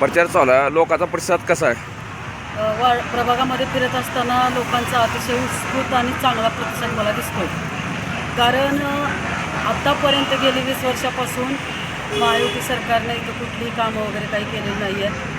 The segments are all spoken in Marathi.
प्रचार चालू आहे. लोकांचा प्रतिसाद कसा आहे? वा प्रभागामध्ये फिरत असताना लोकांचा अतिशय उत्स्फूर्त आणि चांगला प्रतिसाद मला दिसतो कारण आत्तापर्यंत गेली वीस वर्षापासून महायुती सरकारने इथं कुठलीही कामं वगैरे काही केलेली नाही आहेत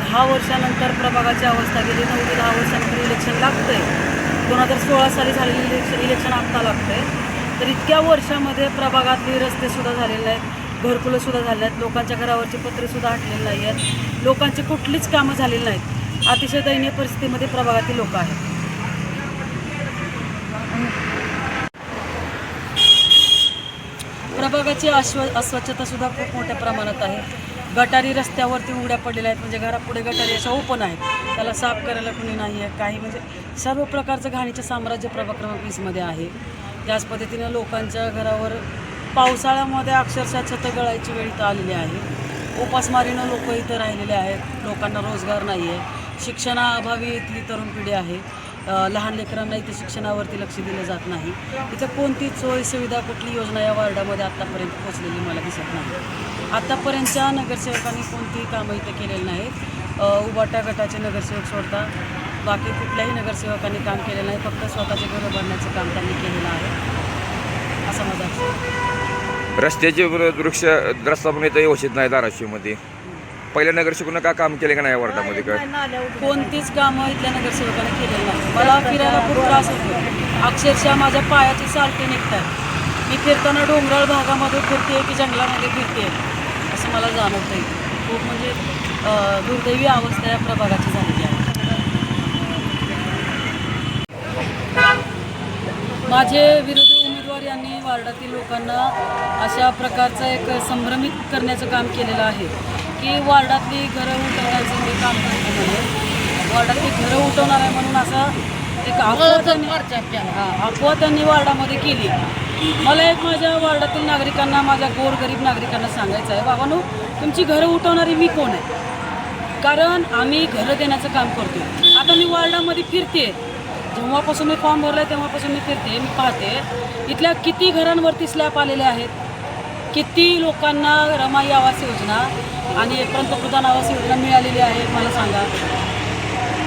दहा वर्षानंतर प्रभागाची अवस्था गेली नऊ ते दहा वर्षानंतर इलेक्शन लागतं आहे दोन हजार सोळा साली झालेलं इलेक्शन इलेक्शन आत्ता लागतं आहे तर इतक्या वर्षामध्ये प्रभागातली रस्तेसुद्धा झालेले नाहीत. घरकुलंसुद्धा झाले आहेत लोकांच्या घरावरचे पत्रेसुद्धा हटलेले नाही आहेत लोकांची कुठलीच कामं झालेली नाहीत. अतिशय दयनीय परिस्थितीमध्ये प्रभागातील लोक आहेत. प्रभागाची अस्व अस्वच्छतासुद्धा खूप मोठ्या प्रमाणात आहे. गटारी रस्त्यावरती उघड्या पडलेल्या आहेत म्हणजे घरापुढे गटारी अशा ओपन आहेत. त्याला साफ करायला कुणी नाही आहे काही म्हणजे सर्व प्रकारचं घाणीचं साम्राज्य प्रभाग क्रमांक वीसमध्ये आहे. त्याच पद्धतीनं लोकांच्या घरावर पावसाळ्यामध्ये अक्षरशः छतं गळायची वेळ तर आलेली आहे. उपासमारीनं लोक इथं राहिलेले आहेत. लोकांना रोजगार नाही आहे शिक्षणाअभावी इथली तरुण पिढी आहे. लहान लेकरांना इथे शिक्षणावरती लक्ष दिलं जात नाही. इथं कोणती सोय सुविधा कुठली योजना या वार्डामध्ये आत्तापर्यंत पोचलेली मला दिसत नाही. आत्तापर्यंतच्या नगरसेवकांनी कोणतीही कामं इथं केलेली नाहीत. अ, उबाटा गटाचे नगरसेवक सोडता बाकी कुठल्याही नगरसेवकांनी काम केलेलं नाही. फक्त स्वतःचे घरं बांधण्याचं काम त्यांनी केलेलं आहे. असं माझा रस्त्याचे वृक्ष रस्ता पण इथं व्यवस्थित नाही धाराशिवमध्ये. पहिल्या नगरसेवकांना का काम केले का नाही या वार्डामध्ये? काय कोणतीच कामं इथल्या नगरसेवकाने केलेली नाही. मला फिरायला खूप त्रास होतो अक्षरशः माझ्या पायाची सालटे निघतात. मी फिरताना डोंगराळ भागामध्ये फिरते की जंगलामध्ये फिरते असं मला जाणवतं आहे खूप म्हणजे दुर्दैवी अवस्था या प्रभागाची झालेली आहे. माझे विरोधी वार्डातील लोकांना अशा प्रकारचं एक संभ्रमित करण्याचं काम केलेलं आहे की वार्डातली घरं उठवण्याचं मी काम करतो म्हणे वार्डातली घरं उठवणार आहे म्हणून असा एक अफवा त्यांनी हां अफवा त्यांनी वार्डामध्ये केली. मला एक माझ्या वार्डातील नागरिकांना माझ्या गोरगरीब नागरिकांना सांगायचं आहे बाबांनो तुमची घरं उठवणारी मी कोण आहे? कारण आम्ही घरं देण्याचं काम करतो आता मी वार्डामध्ये फिरते जेव्हापासून मी फॉर्म भरला आहे तेव्हापासून मी फिरते मी पाहते. इथल्या किती घरांवरती स्लॅब आलेले आहेत? किती लोकांना रमाई आवास योजना आणि पंतप्रधान आवास योजना मिळालेली आहे मला सांगा.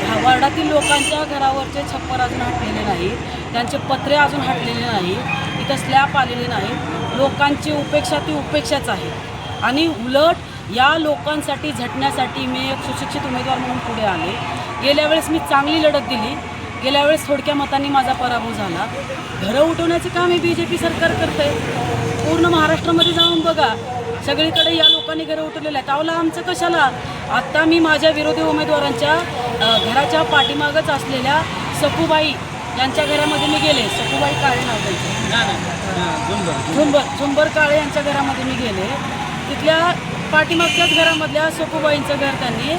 ह्या वार्डातील लोकांच्या घरावरचे छप्पर अजून हटलेले नाही त्यांचे पत्रे अजून हटलेले नाही इथं स्लॅब आलेले नाही. लोकांची उपेक्षा ती उपेक्षाच आहे. आणि उलट या लोकांसाठी झटण्यासाठी मी एक सुशिक्षित उमेदवार म्हणून पुढे आले. गेल्या वेळेस मी चांगली लढत दिली. गेल्या वेळेस थोडक्या मतांनी माझा पराभव झाला. घरं उठवण्याचं काम हे बी जे पी सरकार करतंय. पूर्ण महाराष्ट्रामध्ये जाऊन बघा. सगळीकडे या लोकांनी घरं उठवलेलं आहे त्यावेळेला आमचं कशाला? आत्ता मी माझ्या विरोधी उमेदवारांच्या घराच्या पाठीमागच असलेल्या सखूबाई यांच्या घरामध्ये मी गेले. सखूबाई काळे नाव झुंबर. झुंबर. काळे यांच्या घरामध्ये मी गेले. तिथल्या पाठीमागच्याच घरामधल्या सखूबाईंचं घर त्यांनी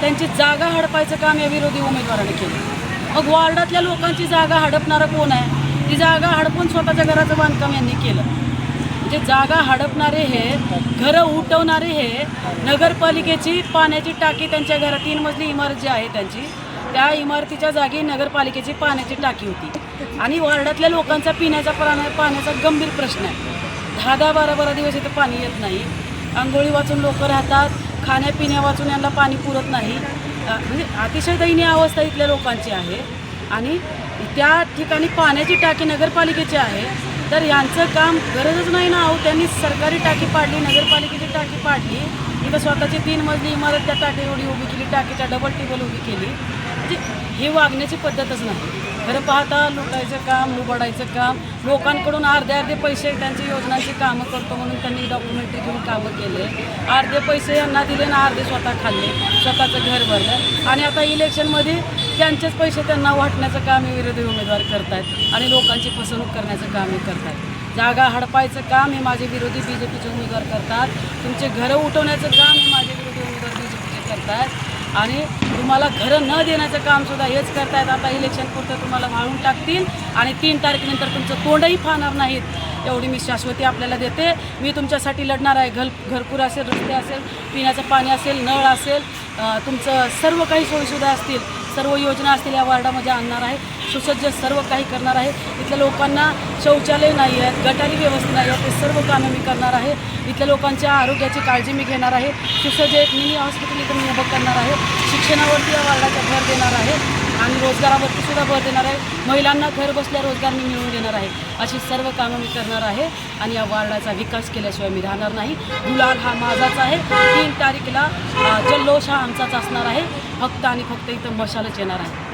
त्यांची जागा हडपायचं काम या विरोधी उमेदवाराने केलं. मग वार्डातल्या लोकांची जागा हडपणारं कोण आहे? ती जागा हडपून स्वतःच्या घराचं बांधकाम यांनी केलं. म्हणजे जागा हडपणारे हे घरं उठवणारे हे नगरपालिकेची पाण्याची टाकी त्यांच्या घरात तीन मजली इमारत जी आहे त्यांची त्या इमारतीच्या जागी नगरपालिकेची पाण्याची टाकी होती. आणि वार्डातल्या लोकांचा पिण्याचा पाण्या पाण्याचा गंभीर प्रश्न आहे. दहा दहा बारा बारा दिवस इथं पाणी येत नाही. आंघोळी वाचून लोक राहतात. खाण्यापिण्या वाचून यांना पाणी पुरत नाही. म्हणजे अतिशय दयनीय अवस्था इथल्या लोकांची आहे. आणि त्या ठिकाणी पाण्याची टाकी नगरपालिकेची आहे. तर यांचं काम गरजच नाही ना अहो त्यांनी सरकारी टाकी पाडली नगरपालिकेची टाकी पाडली. इथं स्वतःची तीन मजली इमारत त्या टाकी एवढी उभी केली टाकीच्या डबल टेबल उभी केली. म्हणजे ही वागण्याची पद्धतच नाही. खरं पाहता लुटायचं काम लुबाडायचं काम लोकांकडून अर्धे अर्धे पैसे त्यांची योजनांची कामं करतो म्हणून त्यांनी डॉक्युमेंटरी घेऊन कामं केले. अर्धे पैसे यांना दिले ना अर्धे स्वतः खाल्ले स्वतःचं घर भरलं. आणि आता इलेक्शनमध्ये त्यांचेच पैसे त्यांना वाटण्याचं काम हे विरोधी उमेदवार करतायत आणि लोकांची फसवणूक करण्याचं काम हे करतायत. जागा हडपायचं काम हे माझे विरोधी बी जे पीचे उमेदवार करतात. तुमचे घरं उठवण्याचं काम हे माझे विरोधी उमेदवार बी जे पीचे करतायत. आणि तुम्हाला घरं न देण्याचं कामसुद्धा हेच करतायत. आता इलेक्शन पुरतं तुम्हाला वाळून टाकतील आणि तीन तारखेनंतर तुमचं तोंडही फाणार नाहीत एवढी मी शाश्वती आपल्याला देते. मी तुमच्यासाठी लढणार आहे. घर घरकुर असेल रस्ते असेल पिण्याचं पाणी असेल नळ असेल तुमचं सर्व काही सोयीसुविधा असतील सर्व योजना असतील या वार्डामध्ये आणणार आहे. सुसज्ज सर्व काही करणार आहे. इथल्या लोकांना शौचालय नाही आहेत गटारी व्यवस्था नाही आहे ते सर्व कामं मी करणार आहे. इथल्या लोकांच्या आरोग्याची काळजी मी घेणार आहे. सुसज्ज एक मिनी हॉस्पिटल इथं मी उभं करणार आहे. शिक्षणावरती या वार्डाचा भर देणार आहे. आणि रोजगारावरती सुद्धा भर देणार आहे. महिलांना घर बसल्या रोजगार मी मिळवून देणार आहे. अशी सर्व कामं मी करणार आहे. आणि या वार्डाचा विकास केल्याशिवाय मी राहणार नाही. गुलाल हा माझाच आहे. तीन तारीखला जल्लोष हा आमचाच असणार आहे. फक्त आणि फक्त इथं मशालच येणार आहे.